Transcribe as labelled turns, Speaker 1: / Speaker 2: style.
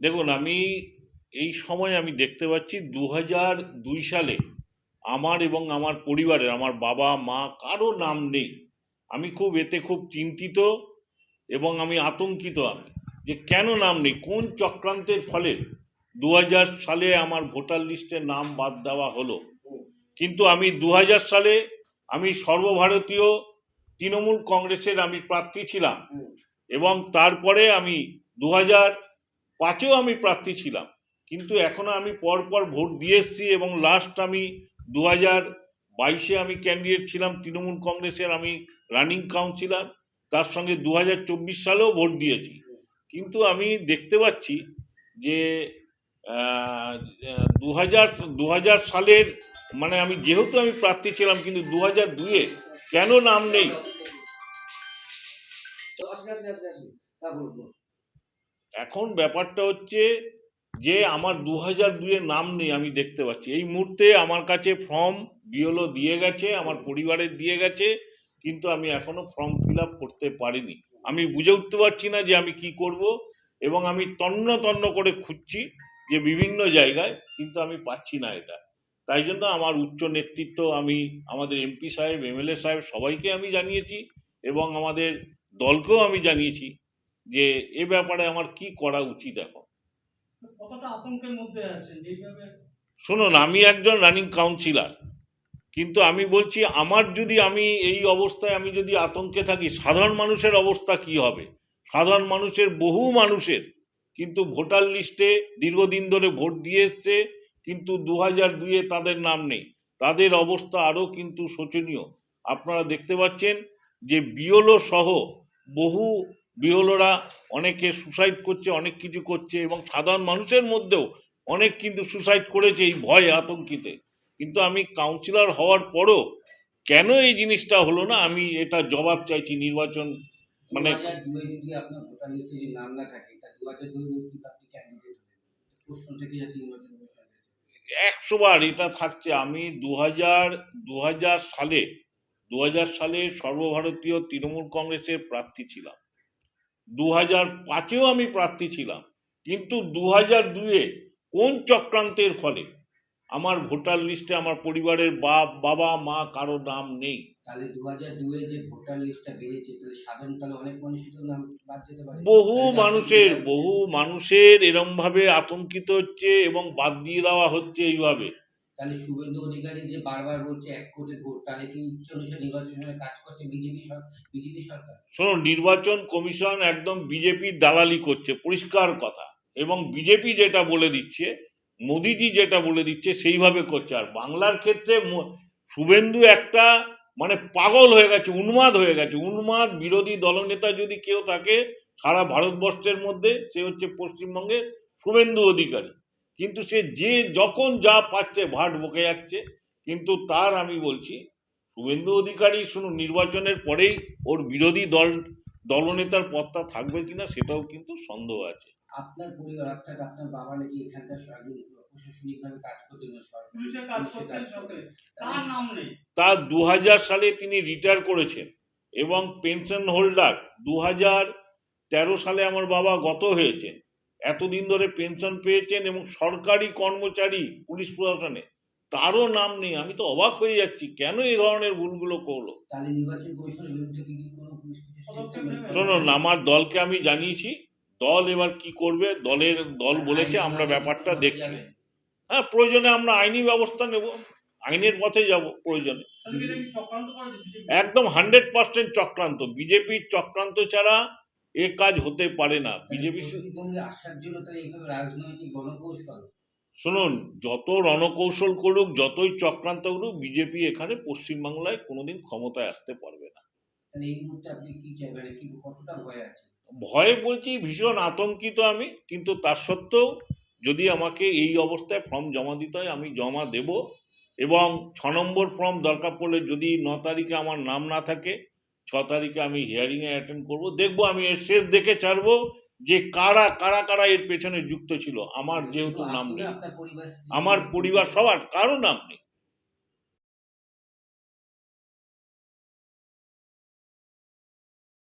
Speaker 1: দেখুন আমি এই সময় আমি দেখতে পাচ্ছি দু হাজার দুই সালে আমার এবং আমার পরিবারের আমার বাবা মা কারও নাম নেই। আমি খুব এতে খুব চিন্তিত এবং আমি আতঙ্কিত আমি যে কেন নাম নেই কোন চক্রান্তের ফলে দু হাজার সালে আমার ভোটার লিস্টে নাম বাদ দেওয়া হলো। কিন্তু আমি দু হাজার সালে আমি সর্বভারতীয় তৃণমূল কংগ্রেসের আমি প্রার্থী ছিলাম এবং তারপরে আমি দু হাজার পাঁচেও আমি প্রার্থী ছিলাম কিন্তু এখনও আমি পরপর ভোট দিয়ে এসেছি এবং লাস্ট আমি দু হাজার বাইশে আমি ক্যান্ডিডেট ছিলাম তৃণমূল কংগ্রেসের আমি রানিং কাউন্সিলর তার সঙ্গে দু হাজার চব্বিশ সালেও ভোট দিয়েছি কিন্তু আমি দেখতে পাচ্ছি যে দু হাজার দু হাজার সালের মানে আমি যেহেতু আমি প্রার্থী ছিলাম কিন্তু দু হাজার দুয়ে কেন নাম নেই এখন ব্যাপারটা হচ্ছে যে আমার দু হাজার দুয়ে নাম নেই, আমি দেখতে পাচ্ছি। এই মুহূর্তে আমার কাছে ফর্ম বিওলো দিয়ে গেছে, আমার পরিবারের দিয়ে গেছে, কিন্তু আমি এখনও ফর্ম ফিল আপ করতে পারিনি। আমি বুঝে উঠতে পারছি না যে আমি কি করব এবং আমি তন্ন তন্ন করে খুঁজছি যে বিভিন্ন জায়গায়, কিন্তু আমি পাচ্ছি না এটা। তাই জন্য আমার উচ্চ নেতৃত্ব আমি, আমাদের এমপি সাহেব এমএলএ সাহেব সবাইকে আমি জানিয়েছি এবং আমাদের দলকেও আমি জানিয়েছি যে এ ব্যাপারে আমার কি করা উচিত এখন?
Speaker 2: কতটা আতঙ্কের মধ্যে আছেন?
Speaker 1: শুনুন আমি একজন রানিং কাউন্সিলার কিন্তু আমি বলছি আমার যদি আমি এই অবস্থায় আমি যদি আতঙ্কে থাকি সাধারণ মানুষের অবস্থা কি হবে? সাধারণ মানুষের বহু মানুষের কিন্তু ভোটার লিস্টে দীর্ঘদিন ধরে ভোট দিয়ে এসছে কিন্তু দু হাজার দুইয়ে তাদের নাম নেই। তাদের অবস্থা আরও কিন্তু শোচনীয়। আপনারা দেখতে পাচ্ছেন যে বিওলো সহ বহু বিওলোরা অনেকে সুসাইড করছে অনেক কিছু করছে এবং সাধারণ মানুষের মধ্যেও অনেক কিন্তু সুসাইড করেছে এই ভয়ে আতঙ্কিতে। কিন্তু আমি কাউন্সিলর হওয়ার পরও কেন এই জিনিসটা হলো না আমি এটা জবাব চাইছি নির্বাচন মানে
Speaker 3: মানে দুয়ে যদি আপনার ভোটার লিস্টে যদি নাম না থাকে তা দু হাজার দুই কিন্তু আপনি ক্যান্ডিডেট হলেন প্রশ্ন থেকে যাচ্ছে নির্বাচন কমিশনের কাছে।
Speaker 1: একশো বার এটা থাকছে। আমি দু হাজার দু হাজার সালে দু হাজার সালে সর্বভারতীয় তৃণমূল কংগ্রেসের প্রার্থী ছিলাম। দু হাজার পাঁচেও আমি প্রার্থী ছিলাম কিন্তু দু হাজার দুয়ে কোন চক্রান্তের ফলে আমার ভোটার লিস্টে আমার পরিবারের বাপ বাবা মা কারও নাম নেই?
Speaker 3: তাহলে দু হাজার দুয়ে যে ভোটার লিস্টটা বেরিয়েছে তাহলে সাধারণ তাহলে অনেক মানুষই তো নাম বাদ যেতে পারে।
Speaker 1: বহু মানুষের বহু মানুষের এরম ভাবে আতঙ্কিত হচ্ছে এবং বাদ দিয়ে দেওয়া হচ্ছে এইভাবে।
Speaker 3: তাহলে শুভেন্দু অধিকারী যে বারবার বলছে এক কোটি ভোট, তাহলে কি ইচ্ছে অনুসারে নির্বাচন কাজ করছে বিজেপি বিজেপি সরকার?
Speaker 1: শোনো, নির্বাচন কমিশন একদম বিজেপির দালালি করছে, পরিষ্কার কথা। এবং বিজেপি যেটা বলে দিচ্ছে, মোদিজি যেটা বলে দিচ্ছে, সেইভাবে করছে। আর বাংলার ক্ষেত্রে শুভেন্দু একটা মানে পাগল হয়ে গেছে, উন্মাদ হয়ে গেছে। উন্মাদ বিরোধী দলনেতা যদি কেউ থাকে, সারা ভারতবর্ষের মধ্যে, সে হচ্ছে পশ্চিমবঙ্গের শুভেন্দু অধিকারী। কিন্তু সে যে যখন যা পাচ্ছে ভাট বকে যাচ্ছে কিন্তু তার আমি বলছি শুভেন্দু অধিকারী শুনুন নির্বাচনের পরেই ওর বিরোধী দল দলনেতার পদটা থাকবে কিনা সেটাও কিন্তু সন্দেহ আছে।
Speaker 3: আপনার পরিবার অর্থাৎ আপনার বাবা নাকি এখানকার একজন কাজ করতেন সরকার?
Speaker 2: পুলিশের কাজ করতেন সরকারে। তার নাম নেই।
Speaker 1: তার দু হাজার সালে তিনি রিটায়ার করেছেন এবং পেনশন হোল্ডার দু হাজার তেরো সালে আমার বাবা গত হয়েছেন। এতদিন ধরে পেনশন পেয়েছেন এবং সরকারি কর্মচারী পুলিশ প্রশাসনে তারও নাম নেই আমি তো অবাক হয়ে যাচ্ছি কেন এই ধরনের ভুলগুলো করল? শুনুন আমার দলকে আমি জানিয়েছি দল এবার কি করবে দলের দল বলেছে আমরা ব্যাপারটা দেখছি। হ্যাঁ প্রয়োজনে আমরা আইনি ব্যবস্থা নেব আইনের পথে যাব প্রয়োজনে। একদম হান্ড্রেড পার্সেন্ট চক্রান্ত বিজেপির চক্রান্ত ছাড়া এ কাজ হতে পারে না। বিজেপি শুনুন যত রণকৌশল করুক যতই চক্রান্ত করুক বিজেপি এখানে পশ্চিমবাংলায় কোনোদিন ক্ষমতায় আসতে পারবে না।
Speaker 3: ভয়ে
Speaker 1: বলছি ভীষণ আতঙ্কিত আমি কিন্তু তার সত্ত্বেও যদি আমাকে এই অবস্থায় ফর্ম জমা দিতে হয় আমি জমা দেব এবং ছ নম্বর ফর্ম দরকার পড়লে যদি ন তারিখে আমার নাম না থাকে ছ তারিখে আমি হিয়ারিংয়ে অ্যাটেন্ড করব। দেখব আমি এর শেষ দেখে ছাড়বো যে কারা কারা কারা এর পেছনে যুক্ত ছিল। আমার যেহেতু নাম নেই। আমার পরিবার সবার কারও নাম নেই।